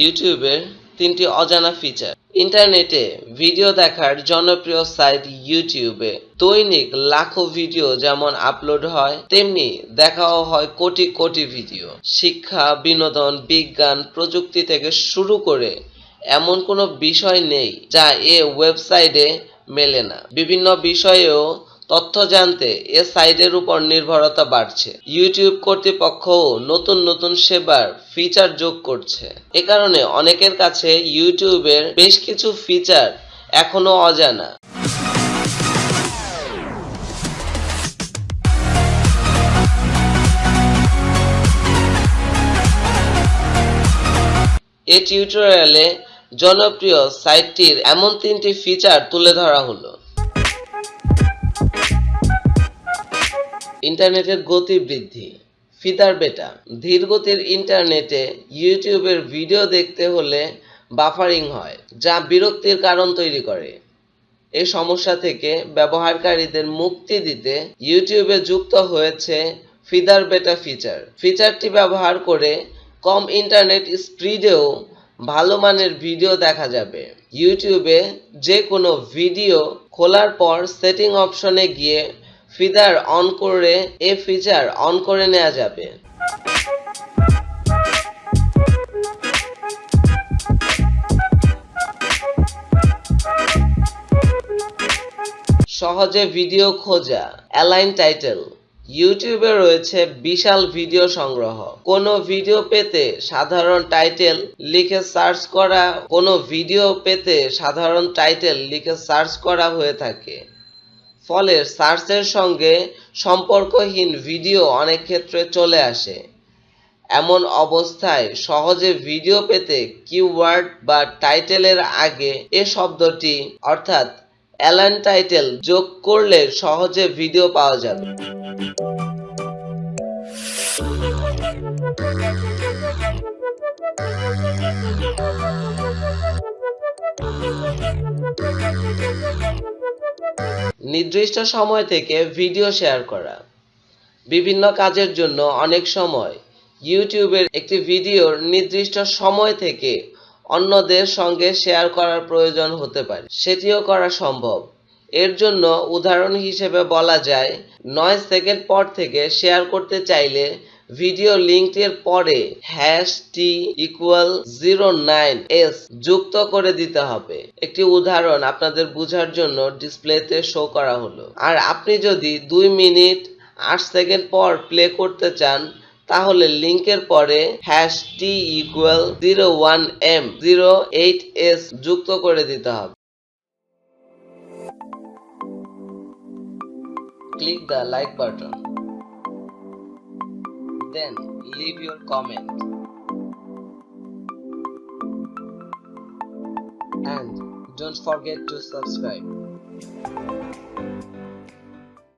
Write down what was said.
ইউটিউবের তিনটি অজানা ফিচার ইন্টারনেটে ভিডিও দেখার জনপ্রিয় সাইট ইউটিউবে দৈনিক লাখো ভিডিও যেমন আপলোড হয়, তেমনি দেখাও হয় কোটি কোটি ভিডিও শিক্ষা, বিনোদন, বিজ্ঞান প্রযুক্তি থেকে শুরু করে এমন কোনো বিষয় নেই যা এ ওয়েবসাইটে মেলে না। বিভিন্ন বিষয়েও তথ্য জানতে এ সাইটের উপর নির্ভরতা বাড়ছে। ইউটিউব কর্তৃপক্ষও নতুন নতুন সেবার ফিচার যোগ করছে। এ কারণে অনেকের কাছে ইউটিউবের বেশ কিছু ফিচার এখনও অজানা। এই টিউটোরিয়ালে জনপ্রিয় সাইটটির এমন তিনটি ফিচার তুলে ধরা হলো। ইন্টারনেটের গতি বৃদ্ধি। ফিদার বেটা ধীর গতির ইন্টারনেটে ইউটিউবের ভিডিও দেখতে হলে বাফারিং হয়, যা বিরক্তির কারণ তৈরি করে। এই সমস্যা থেকে ব্যবহারকারীদের মুক্তি দিতে ইউটিউবে যুক্ত হয়েছে ফিদার বেটা ফিচার। ফিচারটি ব্যবহার করে কম ইন্টারনেট স্পিডেও ভালো মানের ভিডিও দেখা যাবে। ইউটিউবে যে কোনো ভিডিও খোলার পর সেটিং অপশনে গিয়ে ফিদার অন করে, এ ফিচার অন করে নেওয়া যাবে। সহজে ভিডিও খোঁজা অ্যালাইন টাইটেল ইউটিউবে রয়েছে বিশাল ভিডিও সংগ্রহ। কোনো ভিডিও পেতে সাধারণ টাইটেল লিখে সার্চ করা, কোনো ভিডিও পেতে সাধারণ টাইটেল লিখে সার্চ করা হয়ে থাকে। ফলে সার্চের সঙ্গে সম্পর্কহীন ভিডিও অনেক ক্ষেত্রে চলে আসে। এমন অবস্থায় সহজে ভিডিও পেতে কিওয়ার্ড বা টাইটেলের আগে এ শব্দটি, অর্থাৎ অ্যালান টাইটেল, যোগ করলে সহজে ভিডিও পাওয়া যাবে। নির্দিষ্ট সময় থেকে ভিডিও শেয়ার করা। বিভিন্ন কাজের জন্য অনেক সময় ইউটিউবের একটি ভিডিওর নির্দিষ্ট সময় থেকে অন্যদের সঙ্গে শেয়ার করার প্রয়োজন হতে পারে। সেটিও করা সম্ভব। এর জন্য উদাহরণ হিসেবে বলা যায়, নয় সেকেন্ড পর থেকে শেয়ার করতে চাইলে ভিডিও লিঙ্কটির পরে hash t equal zero nine s যুক্ত করে দিতে হবে। একটি উদাহরণ আপনাদের বোঝার জন্য ডিসপ্লেতে শো করা হলো। আর আপনি যদি দুই মিনিট আট সেকেন্ড পর প্লে করতে চান, তাহলে লিঙ্কের পরে hash t equal zero one m zero eight s যুক্ত করে দিতে হবে। click the like button. Then leave your comment. And don't forget to subscribe.